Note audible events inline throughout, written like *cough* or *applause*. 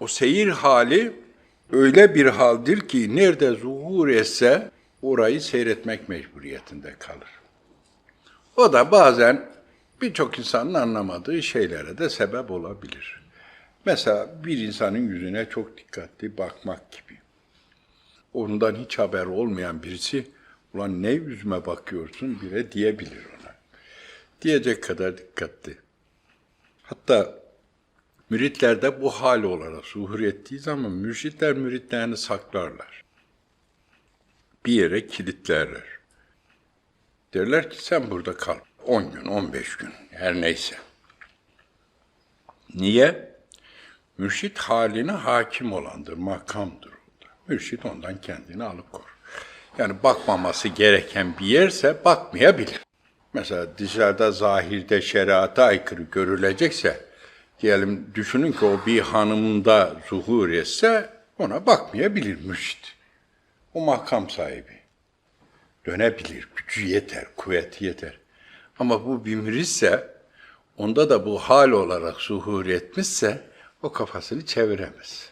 O seyir hali öyle bir haldir ki nerede zuhur etse orayı seyretmek mecburiyetinde kalır. O da bazen birçok insanın anlamadığı şeylere de sebep olabilir. Mesela bir insanın yüzüne çok dikkatli bakmak gibi. Ondan hiç haber olmayan birisi, ulan ne yüzüme bakıyorsun bile diyebilir ona. Diyecek kadar dikkatli. Hatta müritlerde bu hal olarak zuhur ettiği zaman mürşitler müritlerini saklarlar. Bir yere kilitlerler. Derler ki sen burada kal. 10 gün, 15 gün, her neyse. Niye? Mürşit haline hakim olandır, makamdır orada. Mürşit ondan kendini alıp korur. Yani bakmaması gereken bir yerse bakmayabilir. Mesela dışarıda zahirde şeriata aykırı görülecekse, diyelim düşünün ki o bir hanımında zuhur etse ona bakmayabilir mürşit. O makam sahibi. Dönebilir, gücü yeter, kuvveti yeter. Ama bu bir müritse, onda da bu hal olarak zuhur etmişse, o kafasını çeviremez.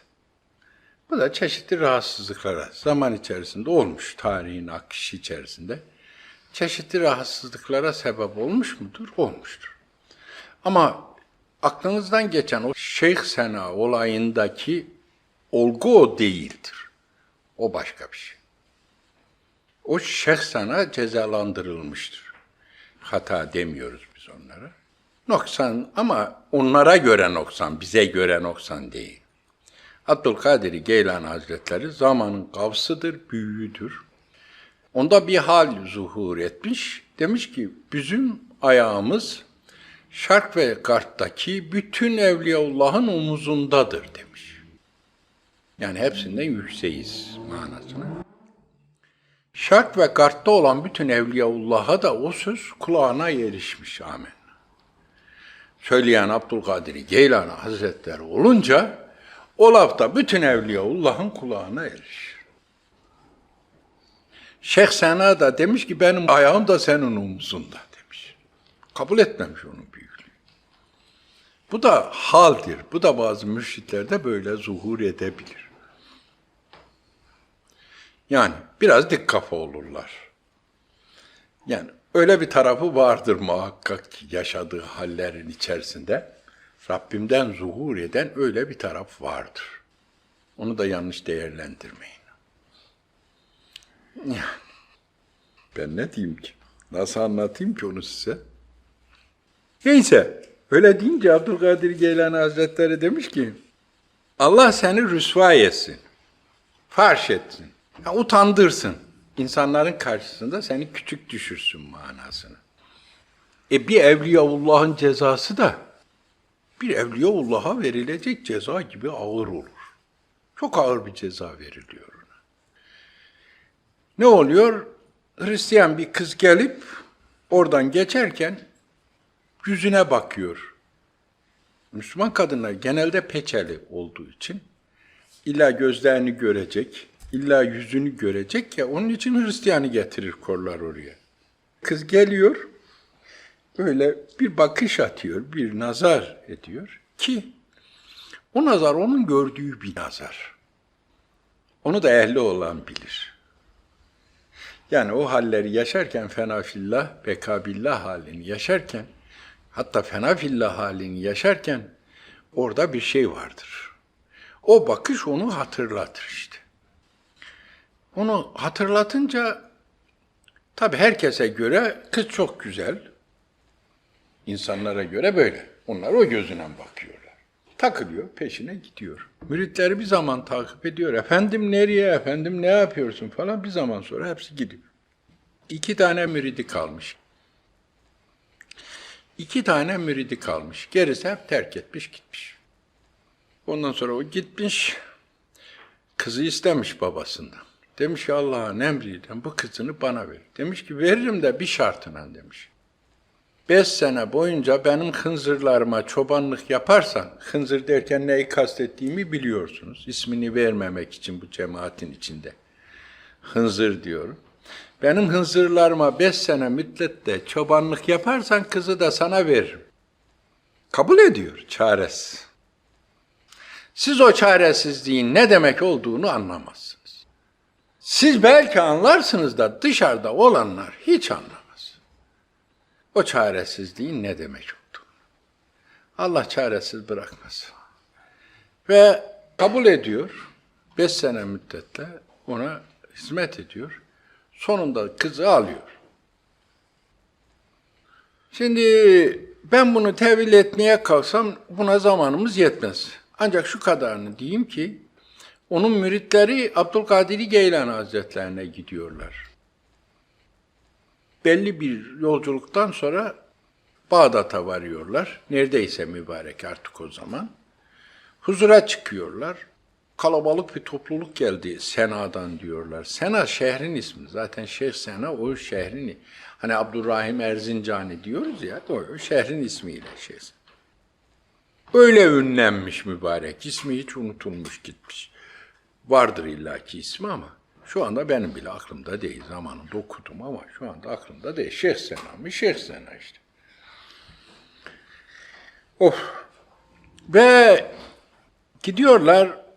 Bu da çeşitli rahatsızlıklara zaman içerisinde olmuş, tarihin akışı içerisinde. Çeşitli rahatsızlıklara sebep olmuş mudur? Olmuştur. Ama aklınızdan geçen o Şeyh Sena olayındaki olgu o değildir. O başka bir şey. O Şeyh Sena cezalandırılmıştır. Hata demiyoruz biz onlara. Noksan ama onlara göre noksan, bize göre noksan değil. Abdülkadir Geylan Hazretleri zamanın gavsıdır, büyüğüdür. Onda bir hal zuhur etmiş. Demiş ki bizim ayağımız şark ve garptaki bütün Evliyaullah'ın omuzundadır demiş. Yani hepsinden yükseğiz manasına. Şark ve garpta olan bütün Evliyaullah'a da o söz kulağına erişmiş amin. Söyleyen Abdülkadir Geylani Hazretleri olunca o laf da bütün Evliyaullah'ın kulağına erişir. Şeyh Sena da demiş ki benim ayağım da senin omuzunda. Kabul etmemiş onun büyüklüğü. Bu da haldir. Bu da bazı mürşitlerde böyle zuhur edebilir. Yani biraz dik kafa olurlar. Yani öyle bir tarafı vardır muhakkak ki yaşadığı hallerin içerisinde. Rabbimden zuhur eden öyle bir taraf vardır. Onu da yanlış değerlendirmeyin. Yani, ben ne diyeyim ki? Nasıl anlatayım ki onu size? Neyse, öyle deyince Abdülkadir Geylani Hazretleri demiş ki, Allah seni rüsva etsin, farş etsin, ya utandırsın. İnsanların karşısında seni küçük düşürsün manasını. E bir Evliyaullah'ın cezası da bir Evliyaullah'a verilecek ceza gibi ağır olur. Çok ağır bir ceza veriliyor ona. Ne oluyor? Hristiyan bir kız gelip oradan geçerken yüzüne bakıyor. Müslüman kadınlar genelde peçeli olduğu için illa gözlerini görecek, illa yüzünü görecek ya onun için Hristiyanı getirir korlar oraya. Kız geliyor, böyle bir bakış atıyor, bir nazar ediyor ki o nazar onun gördüğü bir nazar. Onu da ehli olan bilir. Yani o halleri yaşarken fena fillah, bekabillah halini yaşarken, hatta fena fillah halini yaşarken orada bir şey vardır. O bakış onu hatırlatır işte. Onu hatırlatınca tabi herkese göre kız çok güzel. İnsanlara göre böyle. Onlar o gözünden bakıyorlar. Takılıyor, peşine gidiyor. Müritleri bir zaman takip ediyor. Efendim nereye, efendim ne yapıyorsun falan bir zaman sonra hepsi gidiyor. İki tane müridi kalmış. İki tane müridi kalmış. Gerisi hep terk etmiş gitmiş. Ondan sonra o gitmiş, kızı istemiş babasından. Demiş ki Allah'ın emriyle bu kızını bana ver. Demiş ki veririm de bir şartına demiş. Beş sene boyunca benim hınzırlarıma çobanlık yaparsan, hınzır derken neyi kastettiğimi biliyorsunuz. İsmini vermemek için bu cemaatin içinde. Hınzır diyorum. Benim hınzırlarıma beş sene müddette çobanlık yaparsan kızı da sana veririm. Kabul ediyor çaresiz. Siz o çaresizliğin ne demek olduğunu anlamazsınız. Siz belki anlarsınız da dışarıda olanlar hiç anlamaz. O çaresizliğin ne demek olduğunu. Allah çaresiz bırakmaz. Ve kabul ediyor. Beş sene müddetle ona hizmet ediyor. Sonunda kızı alıyor. Şimdi ben bunu tevil etmeye kalksam buna zamanımız yetmez. Ancak şu kadarını diyeyim ki onun müritleri Abdülkadir Geylan Hazretlerine gidiyorlar. Belli bir yolculuktan sonra Bağdat'a varıyorlar. Neredeyse mübarek artık o zaman. Huzura çıkıyorlar. Kalabalık bir topluluk geldi Sena'dan diyorlar. Sena şehrin ismi. Zaten Şeyh Sena o şehrin. Hani Abdurrahim Erzincani diyoruz ya. O şehrin ismiyle Şeyh Sena. Öyle ünlenmiş mübarek. İsmi hiç unutulmuş gitmiş. Vardır illaki ismi ama şu anda benim bile aklımda değil. Zamanında okudum ama şu anda aklımda değil. Şeyh Sena mı? Şeyh Sena işte. Of. Ve gidiyorlar.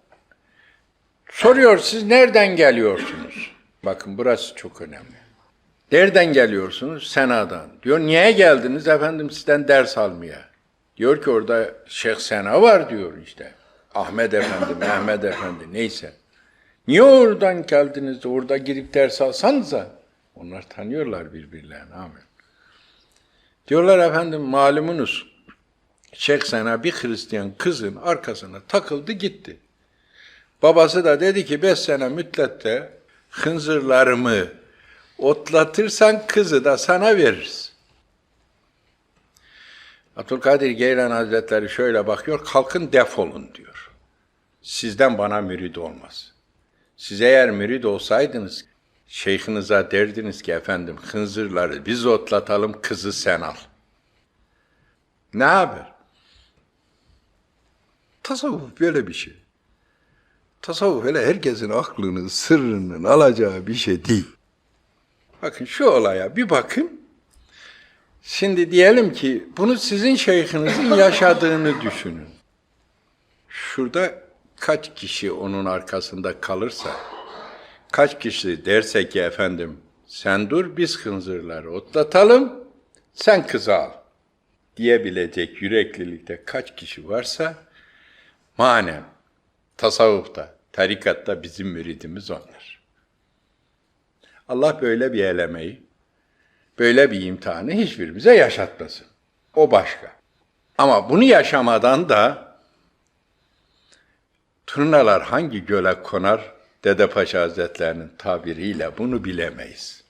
Soruyor siz nereden geliyorsunuz? Bakın burası çok önemli. Nereden geliyorsunuz? Sena'dan. Diyor niye geldiniz efendim sizden ders almaya? Diyor ki orada Şeyh Sena var diyor işte. Ahmet Efendi, Mehmet Efendi neyse. Niye oradan geldiniz de orada girip ders alsanıza? Onlar tanıyorlar birbirlerini Ahmet. Diyorlar efendim malumunuz Şeyh Sena bir Hristiyan kızın arkasına takıldı gitti. Babası da dedi ki beş sene müddette hınzırlarımı otlatırsan kızı da sana veririz. Abdülkadir Geylan Hazretleri şöyle bakıyor, kalkın defolun diyor. Sizden bana mürid olmaz. Siz eğer mürid olsaydınız, şeyhinize derdiniz ki efendim hınzırları biz otlatalım, kızı sen al. Ne haber? Tasavvuf böyle bir şey. Tasavvuf öyle herkesin aklını, sırrının alacağı bir şey değil. Bakın şu olaya bir bakın. Şimdi diyelim ki bunu sizin şeyhinizin *laughs* yaşadığını düşünün. Şurada kaç kişi onun arkasında kalırsa, kaç kişi derse ki efendim sen dur biz hınzırları otlatalım, sen kızı al diyebilecek yüreklilikte kaç kişi varsa manen tasavvufta, tarikatta bizim müridimiz onlar. Allah böyle bir elemeyi, böyle bir imtihanı hiçbirimize yaşatmasın. O başka. Ama bunu yaşamadan da turnalar hangi göle konar Dede Paşa Hazretlerinin tabiriyle bunu bilemeyiz.